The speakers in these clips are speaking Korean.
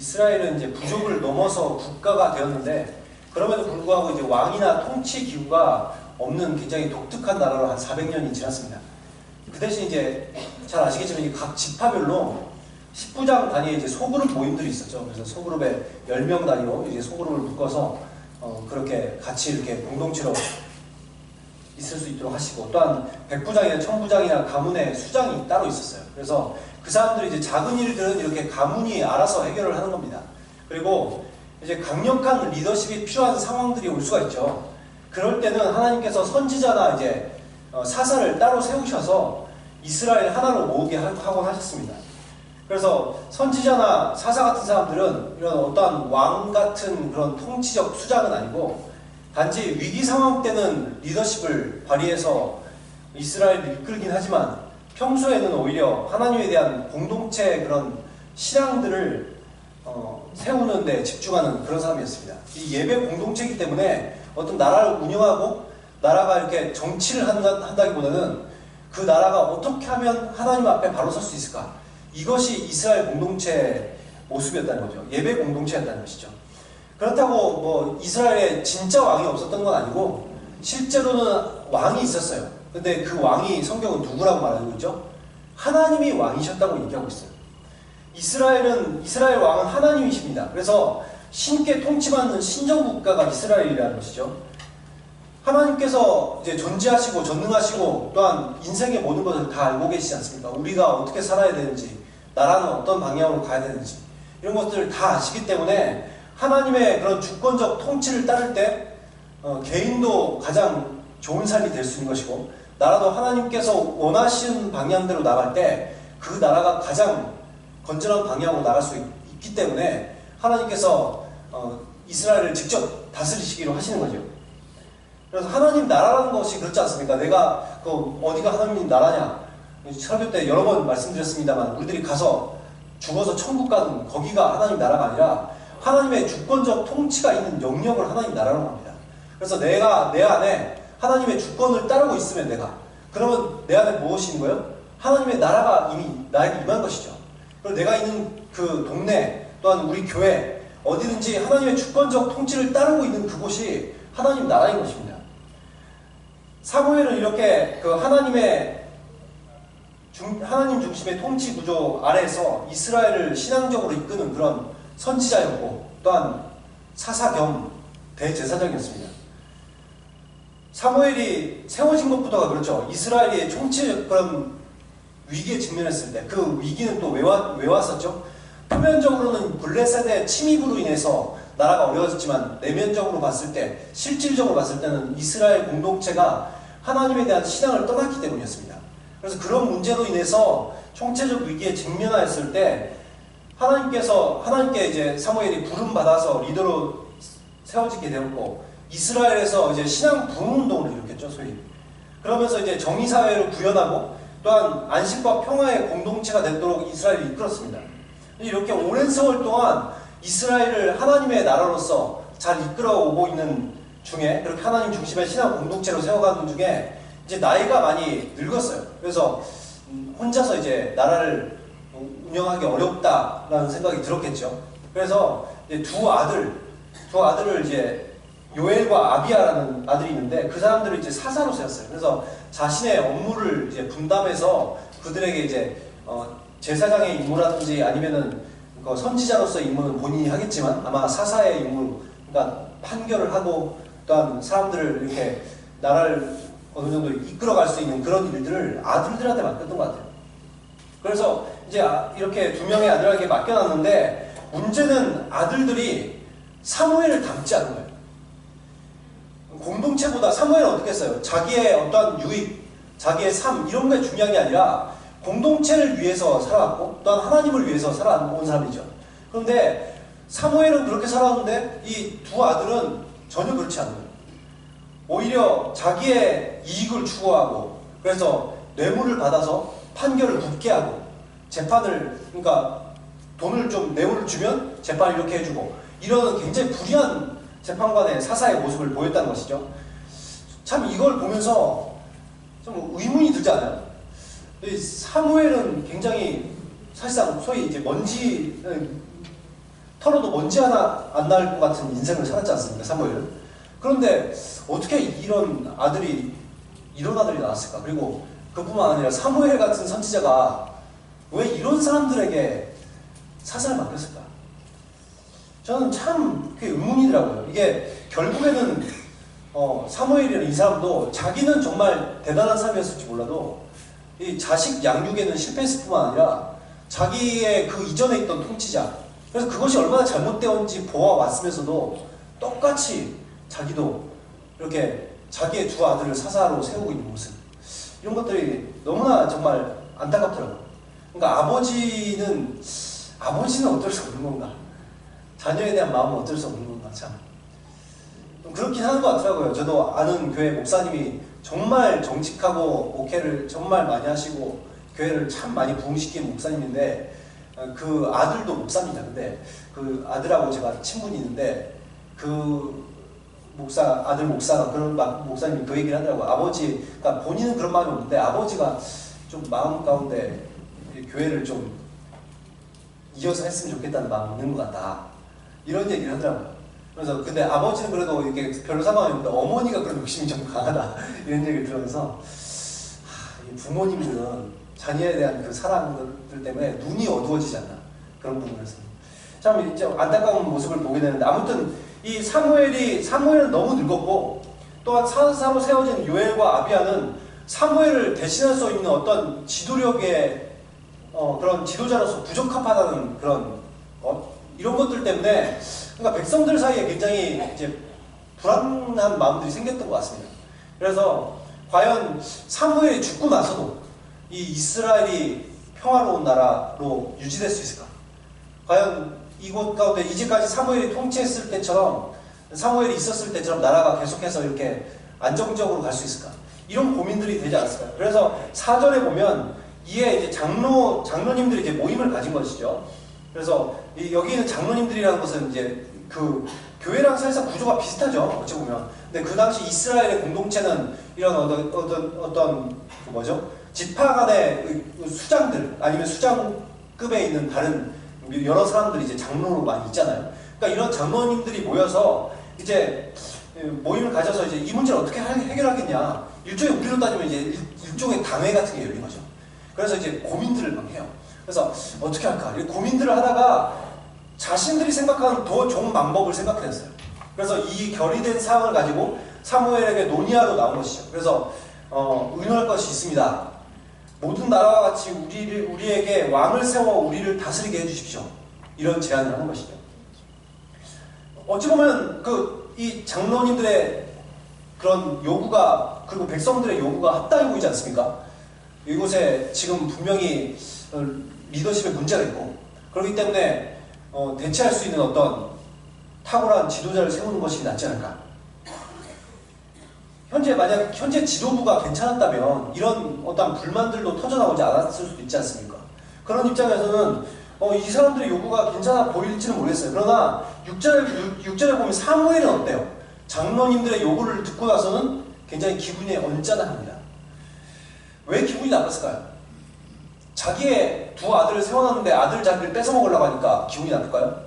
이스라엘은 이제 부족을 넘어서 국가가 되었는데 그럼에도 불구하고 이제 왕이나 통치 기구가 없는 굉장히 독특한 나라로 한 400년이 지났습니다. 그 대신 이제 잘 아시겠지만 이각 지파별로 10부장 단위의 이제 소그룹 모임들이 있었죠. 그래서 소그룹에 10명 단위로 이제 소그룹을 묶어서 어, 그렇게 같이 이렇게 공동체로 있을 수 있도록 하시고 또한 백부장이나 천부장이나 가문의 수장이 따로 있었어요. 그래서 그 사람들이 이제 작은 일들은 이렇게 가문이 알아서 해결을 하는 겁니다. 그리고 이제 강력한 리더십이 필요한 상황들이 올 수가 있죠. 그럴 때는 하나님께서 선지자나 이제 어, 사사를 따로 세우셔서 이스라엘 하나로 모으게 하- 하곤 하셨습니다. 그래서 선지자나 사사 같은 사람들은 이런 어떠한 왕 같은 그런 통치적 수장은 아니고 단지 위기 상황 때는 리더십을 발휘해서 이스라엘을 이끌긴 하지만 평소에는 오히려 하나님에 대한 공동체 그런 신앙들을 어, 세우는 데 집중하는 그런 사람이었습니다. 이 예배 공동체이기 때문에 어떤 나라를 운영하고 나라가 이렇게 정치를 한다, 한다기보다는 그 나라가 어떻게 하면 하나님 앞에 바로 설 수 있을까? 이것이 이스라엘 공동체의 모습이었다는 거죠. 예배 공동체였다는 것이죠. 그렇다고 뭐 이스라엘에 진짜 왕이 없었던 건 아니고 실제로는 왕이 있었어요. 근데 그 왕이 성경은 누구라고 말하고 있죠? 하나님이 왕이셨다고 얘기하고 있어요. 이스라엘은 이스라엘 왕은 하나님이십니다. 그래서 신께 통치받는 신정 국가가 이스라엘이라는 것이죠. 하나님께서 이제 존재하시고 전능하시고 또한 인생의 모든 것을 다 알고 계시지 않습니까? 우리가 어떻게 살아야 되는지, 나라는 어떤 방향으로 가야 되는지 이런 것들을 다 아시기 때문에 하나님의 그런 주권적 통치를 따를 때 어, 개인도 가장 좋은 삶이 될 수 있는 것이고 나라도 하나님께서 원하시는 방향대로 나갈 때 그 나라가 가장 건전한 방향으로 나갈 수 있, 기 때문에 하나님께서 어, 이스라엘을 직접 다스리시기로 하시는 거죠. 그래서 하나님 나라라는 것이 그렇지 않습니까? 내가 그 어디가 하나님 나라냐? 설교 때 여러 번 말씀드렸습니다만 우리들이 가서 죽어서 천국 가는 거기가 하나님 나라가 아니라 하나님의 주권적 통치가 있는 영역을 하나님 나라라고 합니다. 그래서 내가 내 안에 하나님의 주권을 따르고 있으면 내가 그러면 내 안에 있는 거예요? 하나님의 나라가 이미 나에게 임한 것이죠. 그리고 내가 있는 그 동네 또한 우리 교회 어디든지 하나님의 주권적 통치를 따르고 있는 그곳이 하나님 나라인 것입니다. 사무엘은 이렇게 그 하나님의 중, 하나님 중심의 통치 구조 아래에서 이스라엘을 신앙적으로 이끄는 그런 선지자였고 또한 사사 겸 대제사장이었습니다. 사무엘이 세워진 것부터가 그렇죠. 이스라엘이 총치 그런 위기에 직면했을 때 그 위기는 또왜왜 왔었죠? 표면적으로는 블레셋의 침입으로 인해서 나라가 어려워졌지만 내면적으로 봤을 때 실질적으로 봤을 때는 이스라엘 공동체가 하나님에 대한 신앙을 떠났기 때문이었습니다. 그래서 그런 문제로 인해서 총체적 위기에 직면하였을 때 하나님께서 하나님께 이제 사무엘이 부름 받아서 리더로 세워지게 되었고 이스라엘에서 이제 신앙 부흥 운동을 일으켰죠 소위. 그러면서 이제 정의 사회를 구현하고 또한 안식과 평화의 공동체가 되도록 이스라엘을 이끌었습니다. 이렇게 오랜 세월 동안 이스라엘을 하나님의 나라로서 잘 이끌어오고 있는 중에 그렇게 하나님 중심의 신앙 공동체로 세워가는 중에 이제 나이가 많이 늙었어요. 그래서 음, 혼자서 이제 나라를 운영하기 어렵다라는 생각이 들었겠죠. 그래서 두 아들, 두 아들을 이제 요엘과 아비아라는 아들이 있는데 그 사람들을 이제 사사로 세웠어요. 그래서 자신의 업무를 이제 분담해서 그들에게 이제 어, 제사장의 임무라든지 아니면은 그 선지자로서의 임무는 본인이 하겠지만 아마 사사의 임무, 그러니까 판결을 하고 또한 사람들을 이렇게 나라를 어느 정도 이끌어갈 수 있는 그런 일들을 아들들한테 맡겼던 것 같아요. 그래서 이제 아- 이렇게 두 명의 아들에게 맡겨놨는데 문제는 아들들이 사무엘을 닮지 않은 거예요. 공동체보다 사무엘은 어떻게 했어요? 자기의 어떠한 유익, 자기의 삶 이런 게 중요한 게 아니라 공동체를 위해서 살아왔고 또한 하나님을 위해서 살아온 사람이죠. 그런데 사무엘은 그렇게 살아왔는데 이 두 아들은 전혀 그렇지 거예요. 오히려 자기의 이익을 추구하고 그래서 뇌물을 받아서 판결을 굳게 하고 재판을 그러니까 돈을 좀 뇌물을 주면 재판을 이렇게 해주고 이런 굉장히 불의한 재판관의 사사의 모습을 보였다는 것이죠. 참 이걸 보면서 좀 의문이 들지 않아요? 이 사무엘은 굉장히 사실상 소위 이제 먼지 털어도 먼지 하나 안날것 같은 인생을 살았지 않습니까? 사무엘은. 그런데 어떻게 이런 아들이 이런 아들이 나왔을까? 그리고 그뿐만 아니라 사무엘 같은 선지자가 왜 이런 사람들에게 사사를 맡겼을까? 저는 참 그게 의문이더라고요. 이게 결국에는 어, 사무엘이라는 이 사람도 자기는 정말 대단한 사람이었을지 몰라도 이 자식 양육에는 실패했을 뿐만 아니라 자기의 그 이전에 있던 통치자 그래서 그것이 얼마나 잘못되었는지 보아왔으면서도 똑같이 자기도 이렇게 자기의 두 아들을 사사로 세우고 있는 모습 이런 것들이 너무나 정말 안타깝더라고요. 그러니까 아버지는 아버지는 어쩔 수 없는 건가? 자녀에 대한 마음은 어쩔 수 없는 참. 좀 그렇긴 하는 것 같더라고요. 저도 아는 교회 목사님이 정말 정직하고 목회를 정말 많이 하시고 교회를 참 많이 부흥시킨 목사님인데 어, 그 아들도 목사입니다. 근데 그 아들하고 제가 친분이 있는데 그 목사 아들 목사가 그런 막 목사님이 그 얘기를 하더라고요. 아버지 그러니까 본인은 그런 마음이 없는데 아버지가 좀 마음 가운데 이 교회를 좀 이어서 했으면 좋겠다는 마음이 있는 것 같다. 이런 얘기를 하더라고요. 그래서 근데 아버지는 그래도 이게 별로 상관이 없는데 어머니가 그런 욕심이 좀 강하다 이런 얘기를 들으면서 부모님들은 자녀에 대한 그 사랑들 때문에 눈이 어두워지지 않나 그런 부분에서 참 이제 안타까운 모습을 보게 되는데 아무튼 이 사무엘이 사무엘은 너무 늙었고 또한 사사로 세워진 요엘과 아비아는 사무엘을 대신할 수 있는 어떤 지도력의 어, 그런 지도자로서 부적합하다는 그런 어, 이런 것들 때문에 그러니까 백성들 사이에 굉장히 이제 불안한 마음들이 생겼던 것 같습니다. 그래서 과연 사무엘이 죽고 나서도 이 이스라엘이 평화로운 나라로 유지될 수 있을까? 과연 이곳 가운데 이제까지 사무엘이 통치했을 때처럼 사무엘이 있었을 때처럼 나라가 계속해서 이렇게 안정적으로 갈 수 있을까? 이런 고민들이 되지 않았을까요? 그래서 사전에 보면 이에 이제 장로 장로님들이 이제 모임을 가진 것이죠. 그래서 이 여기 있는 장로님들이라는 것은 이제 그 교회랑 사실상 구조가 비슷하죠. 어찌 보면. 근데 그 당시 이스라엘의 공동체는 이런 어떤 어떤 어떤 그 뭐죠? 지파 간의 그 수장들 아니면 수장급에 있는 다른 여러 사람들이 이제 장로로 많이 있잖아요. 그러니까 이런 장로님들이 모여서 이제 모임을 가져서 이제 이 문제를 어떻게 해결하겠냐. 일종의 우리로 따지면 이제 일- 일종의 당회 같은 게 열린 거죠. 그래서 이제 고민들을 막 해요. 그래서 어떻게 할까? 이 고민들을 하다가 자신들이 생각하는 더 좋은 방법을 생각해냈어요. 그래서 이 결의된 사항을 가지고 사무엘에게 논의하러 나온 것이죠. 그래서 어, 의논할 것이 있습니다. 모든 나라와 같이 우리를 우리에게 왕을 세워 우리를 다스리게 해주십시오. 이런 제안을 하는 것이죠. 어찌 보면 그 이 장로님들의 그런 요구가 그리고 백성들의 요구가 합당해 보이지 않습니까? 이곳에 지금 분명히 어, 리더십에 문제가 있고 그렇기 때문에 어, 대체할 수 있는 어떤 탁월한 지도자를 세우는 것이 낫지 않을까? 현재 만약 현재 지도부가 괜찮았다면 이런 어떤 불만들도 터져나오지 않았을 수도 있지 않습니까? 그런 입장에서는 어, 이 사람들의 요구가 괜찮아 보일지는 모르겠어요. 그러나 6절에, 6 절에 보면 사무엘은 어때요? 장로님들의 요구를 듣고 나서는 굉장히 기분이 언짢아합니다. 왜 기분이 나빴을까요? 자기의 두 아들을 세워놨는데 아들 자기를 뺏어먹으려고 하니까 기분이 나쁠까요?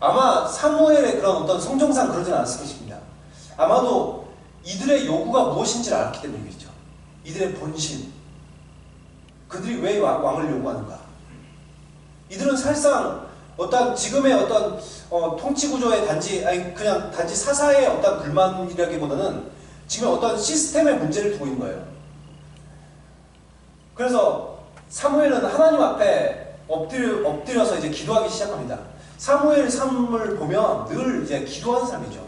아마 사무엘의 그런 어떤 성정상 그러진 않았을 것입니다. 아마도 이들의 요구가 무엇인지를 알았기 때문이겠죠. 이들의 본심. 그들이 왜 왕- 왕을 요구하는가? 이들은 사실상 어떤 지금의 어떤 어, 통치 구조의 단지 아니 그냥 단지 사사의 어떤 불만이라기보다는 지금 어떤 시스템의 문제를 두고 있는 거예요. 그래서 사무엘은 하나님 앞에 엎드려, 엎드려서 이제 기도하기 시작합니다. 사무엘 삶을 보면 늘 이제 기도하는 삶이죠.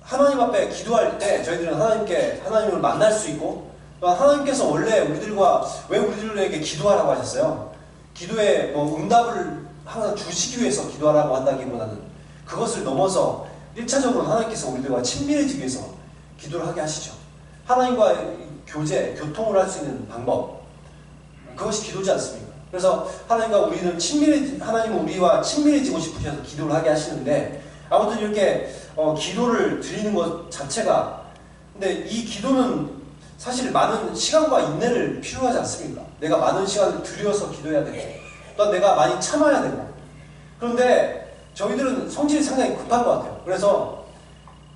하나님 앞에 기도할 때 저희들은 하나님께 하나님을 만날 수 있고 또 하나님께서 원래 우리들과 왜 우리들에게 기도하라고 하셨어요? 기도에 뭐 응답을 항상 주시기 위해서 기도하라고 한다기보다는 그것을 넘어서 1차적으로 하나님께서 우리들과 친밀해지기 위해서 기도를 하게 하시죠. 하나님과 교제, 교통을 할 수 있는 방법 그것이 기도지 않습니까? 그래서 하나님과 우리는 친밀해 하나님은 우리와 친밀해지고 싶으셔서 기도를 하게 하시는데 아무튼 이렇게 어, 기도를 드리는 것 자체가 근데 이 기도는 사실 많은 시간과 인내를 필요하지 않습니까? 내가 많은 시간을 들여서 기도해야 되고 또 내가 많이 참아야 되고 그런데 저희들은 성질이 상당히 급한 것 같아요. 그래서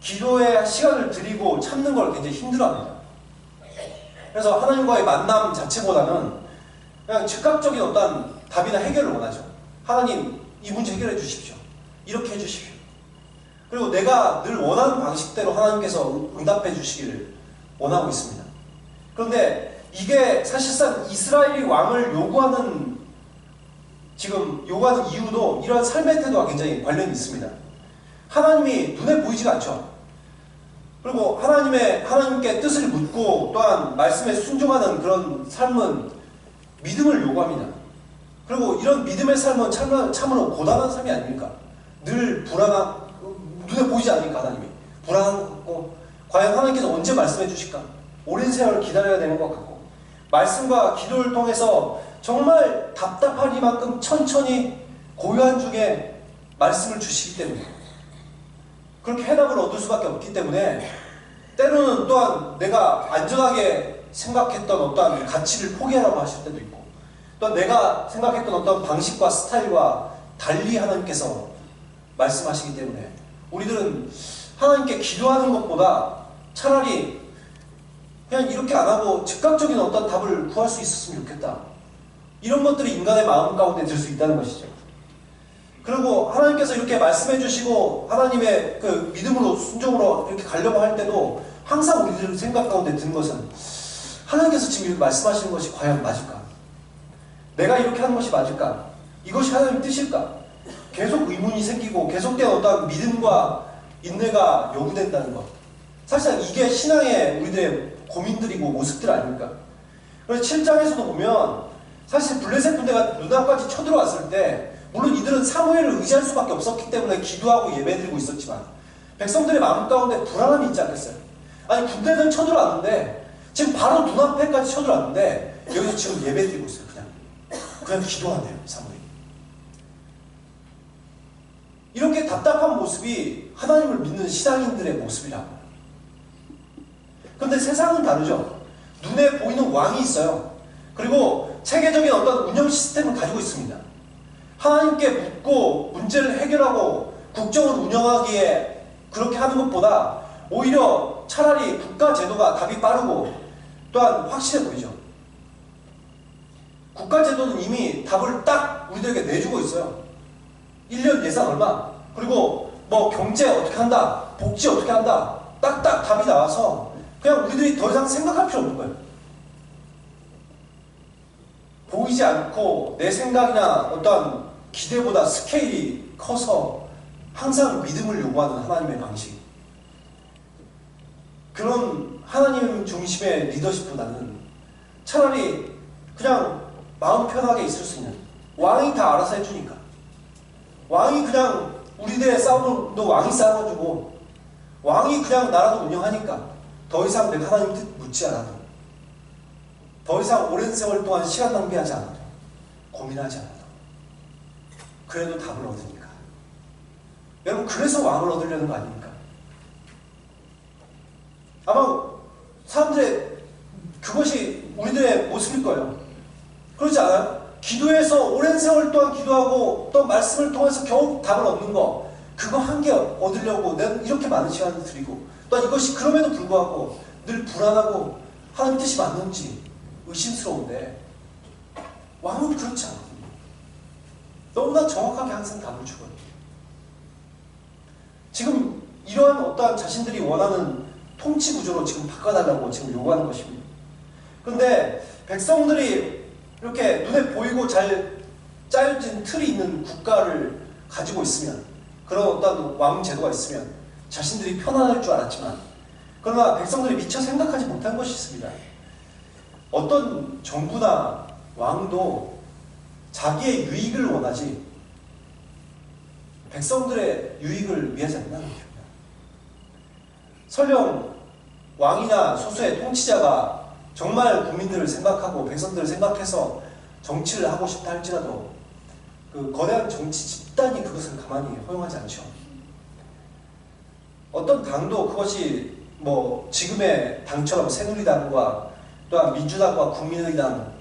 기도에 시간을 드리고 참는 걸 굉장히 힘들어합니다. 그래서 하나님과의 만남 자체보다는 그냥 즉각적인 어떤 답이나 해결을 원하죠. 하나님 이 문제 해결해 주십시오. 이렇게 해 주십시오. 그리고 내가 늘 원하는 방식대로 하나님께서 응답해 주시기를 원하고 있습니다. 그런데 이게 사실상 이스라엘이 왕을 요구하는 지금 요구하는 이유도 이러한 삶의 태도와 굉장히 관련이 있습니다. 하나님이 눈에 보이지가 않죠. 그리고 하나님의 하나님께 뜻을 묻고 또한 말씀에 순종하는 그런 삶은 믿음을 요구합니다. 그리고 이런 믿음의 삶은 참으로, 참으로 고단한 삶이 아닙니까? 늘 불안한 눈에 보이지 않으니까 하나님이 불안하고 과연 하나님께서 언제 말씀해 주실까? 오랜 세월 기다려야 되는 것 같고 말씀과 기도를 통해서 정말 답답하리만큼 천천히 고요한 중에 말씀을 주시기 때문에 그렇게 해답을 얻을 수밖에 없기 때문에 때로는 또한 내가 안전하게 생각했던 어떠한 가치를 포기하라고 하실 때도 있고 또한 내가 생각했던 어떤 방식과 스타일과 달리 하나님께서 말씀하시기 때문에 우리들은 하나님께 기도하는 것보다 차라리 그냥 이렇게 안 하고 즉각적인 어떤 답을 구할 수 있었으면 좋겠다. 이런 것들이 인간의 마음 가운데 들 수 있다는 것이죠. 그리고 하나님께서 이렇게 말씀해 주시고 하나님의 그 믿음으로 순종으로 이렇게 가려고 할 때도 항상 우리들 생각 가운데 든 것은 하나님께서 지금 말씀하시는 것이 과연 맞을까? 내가 이렇게 하는 것이 맞을까? 이것이 하나님 뜻일까? 계속 의문이 생기고 계속된 어떤 믿음과 인내가 요구된다는 것. 사실상 이게 신앙의 우리들의 고민들이고 모습들 아닙니까? 그래서 7장에서도 보면 사실 블레셋 군대가 눈앞까지 쳐들어왔을 때 물론 이들은 사무엘을 의지할 수밖에 없었기 때문에 기도하고 예배드리고 있었지만 백성들의 마음 가운데 불안함이 있지 않겠어요? 아니 군대는 쳐들어왔는데 지금 바로 눈앞에까지 쳐들어왔는데 여기서 지금 예배드리고 있어요 그냥. 그냥 기도하네요 사무엘이. 이렇게 답답한 모습이 하나님을 믿는 신앙인들의 모습이라고. 그런데 세상은 다르죠. 눈에 보이는 왕이 있어요. 그리고 체계적인 어떤 운영 시스템을 가지고 있습니다 하나님께 묻고 문제를 해결하고 국정을 운영하기에 그렇게 하는 것보다 오히려 차라리 국가 제도가 답이 빠르고 또한 확실해 보이죠. 국가 제도는 이미 답을 딱 우리들에게 내주고 있어요. 1년 예산 얼마, 그리고 뭐 경제 어떻게 한다, 복지 어떻게 한다, 딱딱 답이 나와서 그냥 우리들이 더 이상 생각할 필요 없는 거예요. 보이지 않고 내 생각이나 어떤 기대보다 스케일이 커서 항상 믿음을 요구하는 하나님의 방식. 그런 하나님 중심의 리더십보다는 차라리 그냥 마음 편하게 있을 수 있는 왕이 다 알아서 해주니까 왕이 그냥 우리들의 싸움도 왕이 싸워주고 왕이 그냥 나라도 운영하니까 더 이상 내가 하나님 뜻 묻지 않아도 더 이상 오랜 세월 동안 시간 낭비하지 않아도 고민하지 않아도 그래도 답을 얻으니까. 여러분, 그래서 왕을 얻으려는 거 아닙니까? 아마 사람들의 그것이 우리들의 모습일 거예요. 그렇지 않아요? 기도해서 오랜 세월 동안 기도하고 또 말씀을 통해서 겨우 답을 얻는 거, 그거 한 개 얻으려고 내가 이렇게 많은 시간을 들이고, 또 이것이 그럼에도 불구하고 늘 불안하고 하나님 뜻이 맞는지 의심스러운데, 왕은 그렇지 않아. 너무나 정확하게 항상 답을 주거든요. 지금 이러한 어떠한 자신들이 원하는 통치 구조로 지금 바꿔달라고 지금 요구하는 것입니다. 그런데 백성들이 이렇게 눈에 보이고 잘 짜여진 틀이 있는 국가를 가지고 있으면 그런 어떤 왕 제도가 있으면 자신들이 편안할 줄 알았지만 그러나 백성들이 미처 생각하지 못한 것이 있습니다. 어떤 정부나 왕도 자기의 유익을 원하지 백성들의 유익을 위하지 않는다는 겁니다. 설령 왕이나 소수의 통치자가 정말 국민들을 생각하고 백성들을 생각해서 정치를 하고 싶다 할지라도 그 거대한 정치 집단이 그것을 가만히 허용하지 않죠. 어떤 당도 그것이 뭐 지금의 당처럼 새누리당과 또한 민주당과 국민의당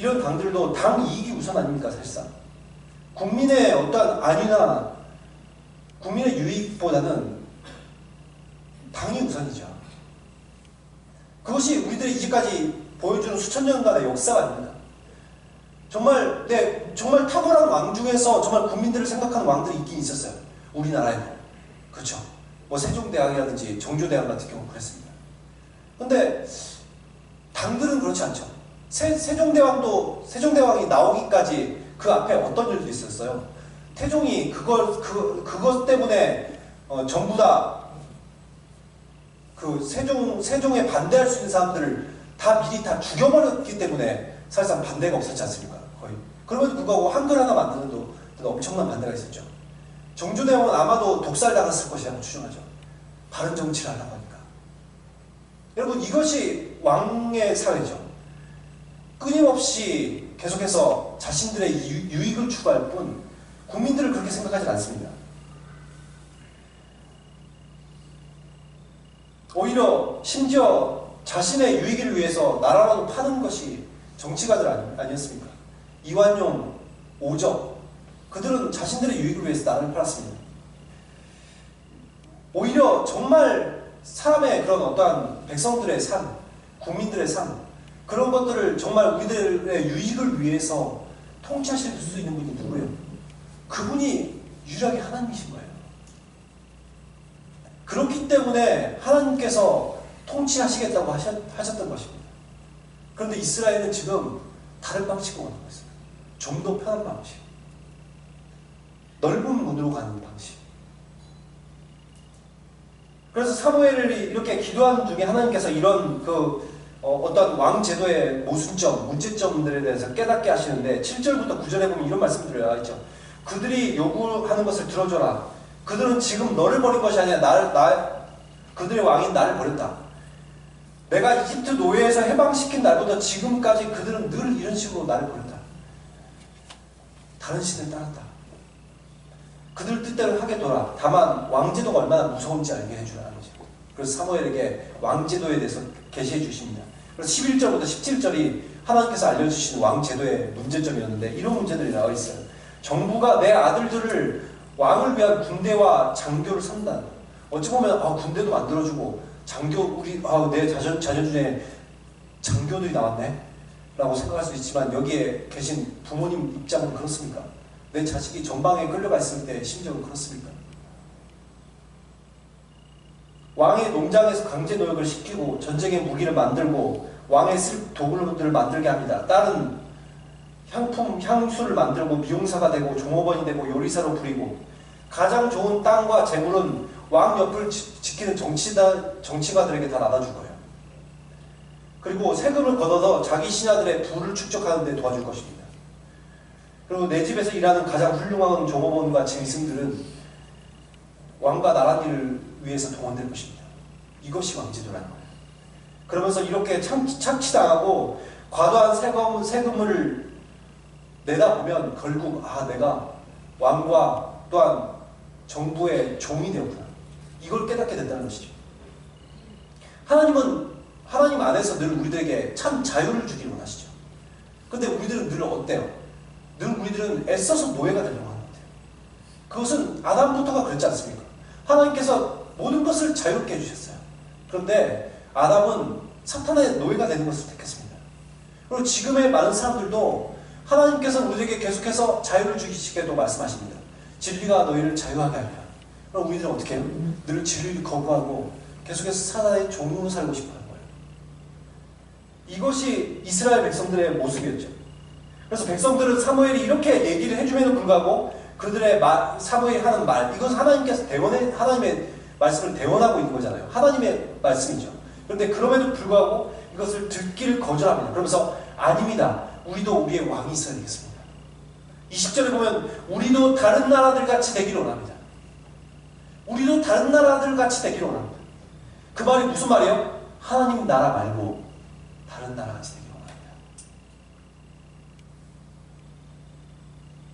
이런 당들도 당 이익이 우선 아닙니까 사실상 국민의 어떠한 안위나 국민의 유익보다는 당이 우선이죠. 그것이 우리들이 이제까지 보여주는 수천 년간의 역사가 아닙니다. 정말 네 정말 탁월한 왕 중에서 정말 국민들을 생각하는 왕들이 있긴 있었어요. 우리나라에도 그렇죠. 뭐 세종대왕이라든지 정조대왕 같은 경우 그랬습니다. 근데 당들은 그렇지 않죠. 세, 세종대왕도 세종대왕이 나오기까지 그 앞에 어떤 일도 있었어요. 태종이 그걸 그 그것 때문에 어, 전부 다 그 세종 세종에 반대할 수 있는 사람들을 다 미리 다 죽여버렸기 때문에 사실상 반대가 없었지 않습니까? 거의. 그럼에도 불구하고 한글 하나 만드는도 엄청난 반대가 있었죠. 정조대왕은 아마도 독살 당했을 것이라고 추정하죠. 바른 정치를 하려고 하니까. 여러분 이것이 왕의 사회죠. 끊임없이 계속해서 자신들의 유, 익을 추구할 뿐 국민들을 그렇게 생각하지 않습니다. 오히려 심지어 자신의 유익을 위해서 나라라도 파는 것이 정치가들 아니, 었습니까 이완용, 오적 그들은 자신들의 유익을 위해서 나라를 팔았습니다. 오히려 정말 사람의 그런 어떠한 백성들의 삶, 국민들의 삶 그런 것들을 정말 우리들의 유익을 위해서 통치하실 수 있는 분이 누구예요? 그분이 유일하게 하나님이신 거예요. 그렇기 때문에 하나님께서 통치하시겠다고 하셨, 던 것입니다. 그런데 이스라엘은 지금 다른 방식으로 가는 거예요. 좀 더 편한 방식. 넓은 문으로 가는 방식. 그래서 사무엘이 이렇게 기도하는 중에 하나님께서 이런 그 어, 떤 왕 제도의 모순점, 문제점들에 대해서 깨닫게 하시는데 7절부터 9절에 보면 이런 말씀들이 나와 있죠. 그들이 요구하는 것을 들어줘라. 그들은 지금 너를 버린 것이 아니라 나를, 나, 그들의 왕인 나를 버렸다. 내가 이집트 노예에서 해방시킨 날보다 지금까지 그들은 늘 이런 식으로 나를 버렸다. 다른 신을 따랐다. 그들 뜻대로 하겠더라. 다만 왕제도가 얼마나 무서운지 알게 해주라는 거죠. 그래서 사무엘에게 왕제도에 대해서 계시해 주십니다. 그래서 11절부터 17절이 하나님께서 알려주신 왕제도의 문제점이었는데 이런 문제들이 나와 있어요. 정부가 내 아들들을 왕을 위한 군대와 장교를 선다. 어찌 보면 아, 군대도 만들어주고 장교 우리 아, 내 자녀, 자녀 중에 장교들이 나왔네 라고 생각할 수 있지만 여기에 계신 부모님 입장은 그렇습니까? 내 자식이 전방에 끌려가 있을 때 심정은 그렇습니까? 왕의 농장에서 강제 노역을 시키고 전쟁의 무기를 만들고 왕의 쓸 도구들을 만들게 합니다. 딸은 향품, 향수를 만들고 미용사가 되고 종업원이 되고 요리사로 부리고 가장 좋은 땅과 재물은 왕 옆을 지키는 정치다, 정치가들에게 다 나눠줄 거예요. 그리고 세금을 걷어서 자기 신하들의 부를 축적하는 데 도와줄 것입니다. 그리고 내 집에서 일하는 가장 훌륭한 종업원과 짐승들은 왕과 나라 일을 위해서 동원될 것입니다. 이것이 왕제도라는 거예요. 그러면서 이렇게 착취당하고 과도한 세금, 세금을 내다 보면 결국 아 내가 왕과 또한 정부의 종이 되었구나. 이걸 깨닫게 된다는 것이죠. 하나님은 하나님 안에서 늘 우리들에게 참 자유를 주기를 원하시죠. 근데 우리들은 늘 어때요? 늘 우리들은 애써서 노예가 되려고 하는 것 같아요. 그것은 아담부터가 그렇지 않습니까? 하나님께서 모든 것을 자유롭게 해주셨어요. 그런데 아담은 사탄의 노예가 되는 것을 택했습니다. 그리고 지금의 많은 사람들도 하나님께서 우리에게 계속해서 자유를 주시겠다고 말씀하십니다. 진리가 너희를 자유하게 하리라. 그럼 우리들은 어떻게 해요? 늘 진리를 거부하고 계속해서 사단의 종으로 살고 싶어 하는 거예요. 이것이 이스라엘 백성들의 모습이었죠. 그래서 백성들은 사무엘이 이렇게 얘기를 해줌에도 불구하고 그들의 말, 사무엘이 하는 말, 이건 하나님께서 대원해, 하나님의 말씀을 대원하고 있는 거잖아요. 하나님의 말씀이죠. 그런데 그럼에도 불구하고 이것을 듣기를 거절합니다. 그러면서 아닙니다. 우리도 우리의 왕이 있어야 되겠습니다. 20절에 보면 우리도 다른 나라들 같이 되기를 원합니다. 우리도 다른 나라들 같이 되기를 원합니다. 그 말이 무슨 말이에요? 하나님 나라 말고 다른 나라 같이 되기를 원합니다.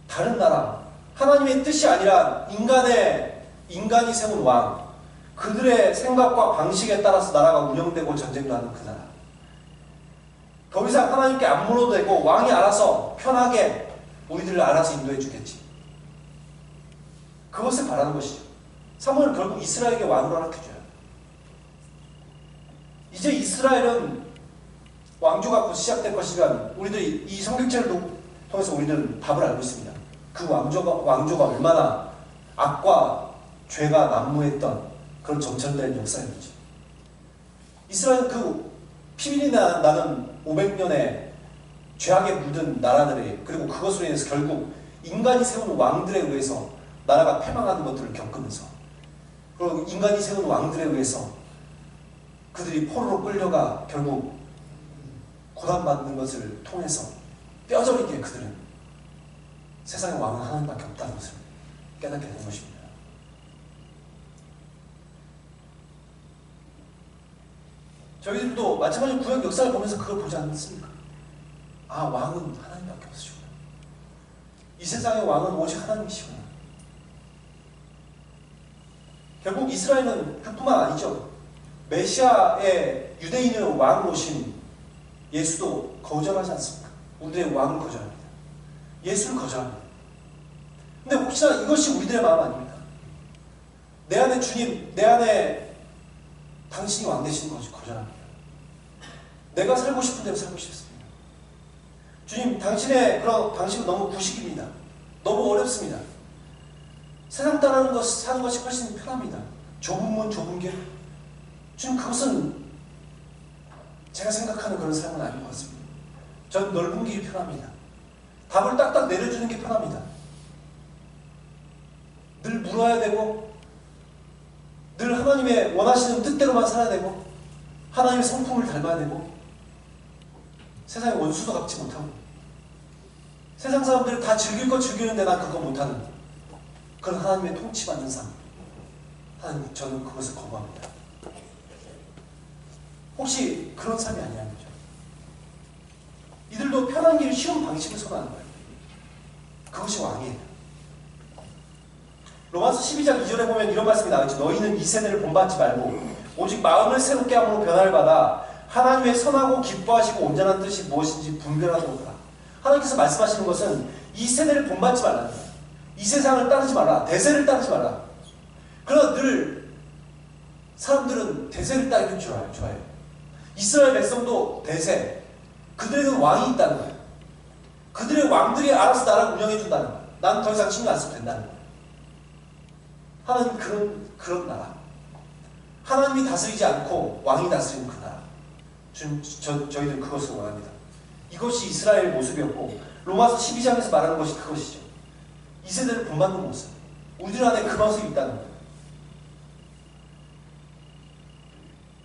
다른 나라, 하나님의 뜻이 아니라 인간의 인간이 세운 왕, 그들의 생각과 방식에 따라서 나라가 운영되고 전쟁도 하는 그 나라. 더 이상 하나님께 안 물어도 되고 왕이 알아서 편하게 우리들을 알아서 인도해 주겠지. 그것을 바라는 것이죠. 사무엘은 결국 이스라엘에게 왕을 허락해줘요. 이제 이스라엘은 왕조가 곧 시작될 것이란 우리들이 이 성경책을 통해서 우리들은 답을 알고 있습니다. 그 왕조가, 왕조가 얼마나 악과 죄가 난무했던 그런 정찰된 역사였는지. 이스라엘은 그 나- 나는 500년의 죄악에 묻은 나라들이 그리고 그것으로 인해서 결국 인간이 세운 왕들에 의해서 나라가 패망하는 것들을 겪으면서 그리고 인간이 세운 왕들에 의해서 그들이 포로로 끌려가 결국 고난받는 것을 통해서 뼈저리게 그들은 세상의 왕은 하나님밖에 없다는 것을 깨닫게 된 것입니다. 저희들도 마찬가지로 구약 역사를 보면서 그걸 보지 않습니까? 아 왕은 하나님밖에 없으시구나. 이 세상의 왕은 오직 하나님이시구나. 결국 이스라엘은 그뿐만 아니죠. 메시아의 유대인의 왕으로 오신 예수도 거절하지 않습니까? 우리의 왕을 거절합니다. 예수를 거절합니다. 근데 혹시나 이것이 우리들의 마음 아닙니까? 내 안에 주님, 내 안에 당신이 왕 되시는 것을 거절합니다. 내가 살고 싶은 대로 살고 싶습니다. 주님, 당신의 그런 방식은 너무 구식입니다. 너무 어렵습니다. 세상 따르는 것, 사는 것이 훨씬 편합니다. 좁은 문, 좁은 길. 주님, 그것은 제가 생각하는 그런 삶은 아닌 것 같습니다. 전 넓은 길이 편합니다. 답을 딱딱 내려주는 게 편합니다. 늘 물어야 되고, 늘 하나님의 원하시는 뜻대로만 살아야 되고, 하나님의 성품을 닮아야 되고, 세상의 원수도 갚지 못하고, 세상 사람들 다 즐길 거 즐기는데 난 그거 못하는 그런 하나님의 통치받는 삶. 하나님, 저는 그것을 거부합니다. 혹시 그런 삶이 아니냐는 거죠. 이들도 편한 길, 쉬운 방식을 선호하는 거예요. 그것이 왕이에요. 로마서 12장 2절에 보면 이런 말씀이 나오죠. 너희는 이 세대를 본받지 말고 오직 마음을 새롭게 함으로 변화를 받아 하나님의 선하고 기뻐하시고 온전한 뜻이 무엇인지 분별하도록 하라. 하나님께서 말씀하시는 것은 이 세대를 본받지 거예요. 이 세상을 따르지 마라. 대세를 따르지 마라. 그러나 늘 사람들은 대세를 따르는 줄 알아요. 좋아해요. 이스라엘 백성도 대세. 그들에게는 왕이 있다는 거예요. 그들의 왕들이 알아서 나라를 운영해 준다는 거예요. 난 더 이상 신경 안 써도 된다는 거예요. 하나님 그런 그런 나라. 하나님이 다스리지 않고 왕이 다스리는 그 나라. 지금 저, 저희들 그것을 원합니다. 이것이 이스라엘 모습이었고 로마서 12장에서 말하는 것이 그것이죠. 이 세대를 본받는 모습. 우리들 안에 그 모습이 있다는 거예요.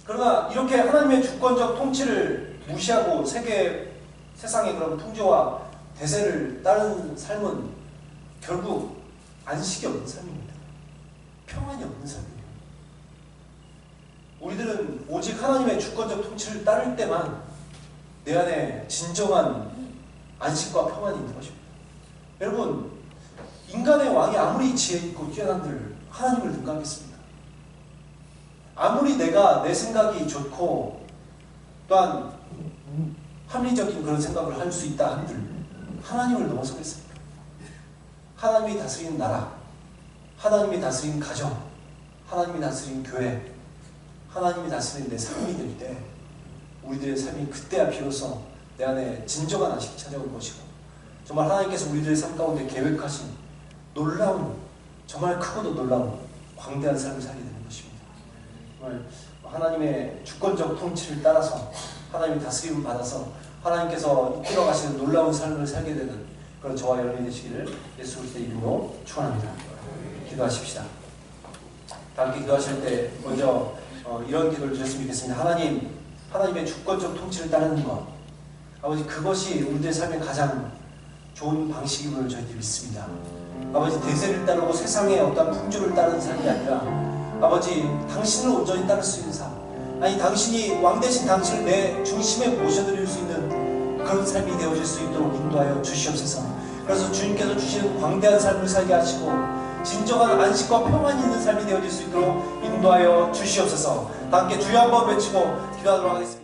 그러나 이렇게 하나님의 주권적 통치를 무시하고 세계 세상의 그런 풍조와 대세를 따르는 삶은 결국 안식이 없는 삶입니다. 평안이 없는 삶이에요. 우리들은 오직 하나님의 주권적 통치를 따를 때만 내 안에 진정한 안식과 평안이 있는 것입니다. 여러분, 인간의 왕이 아무리 지혜 있고 뛰어난들 하나님을 능가하겠습니다. 아무리 내가 내 생각이 좋고 또한 합리적인 그런 생각을 할 수 있다 한들 하나님을 넘어서겠습니까? 하나님이 다스리는 나라, 하나님이 다스리는 가정, 하나님이 다스리는 교회, 하나님이 다스리는 내 삶이 될 때 우리들의 삶이 그때야 비로소 내 안에 진정한 안식이 찾아올 것이고 정말 하나님께서 우리들의 삶 가운데 계획하신 놀라운 정말 크고도 놀라운 광대한 삶을 살게 되는 것입니다. 정말 하나님의 주권적 통치를 따라서 하나님의 다스림을 받아서 하나님께서 이끌어 가시는 놀라운 삶을 살게 되는 그런 저와 여러분이 되시기를 예수 그리스도의 이름으로 축원합니다. 기도하십시다. 다 함께 기도하실 때 먼저 어, 이런 기도를 드렸으면 좋겠습니다. 하나님, 하나님의 주권적 통치를 따르는 것, 아버지 그것이 우리들의 삶의 가장 좋은 방식임을 저희들이 믿습니다. 아버지 대세를 따르고 세상의 어떤 풍조를 따르는 삶이 아니라 아버지 당신을 온전히 따를 수 있는 삶, 아니 당신이 왕 대신 당신을 내 중심에 모셔드릴 수 있는 그런 삶이 되어질 수 있도록 인도하여 주시옵소서. 그래서 주님께서 주시는 광대한 삶을 살게 하시고 진정한 안식과 평안이 있는 삶이 되어질 수 있도록 인도하여 주시옵소서. 다 함께 주여 한번 외치고 기도하도록 하겠습니다.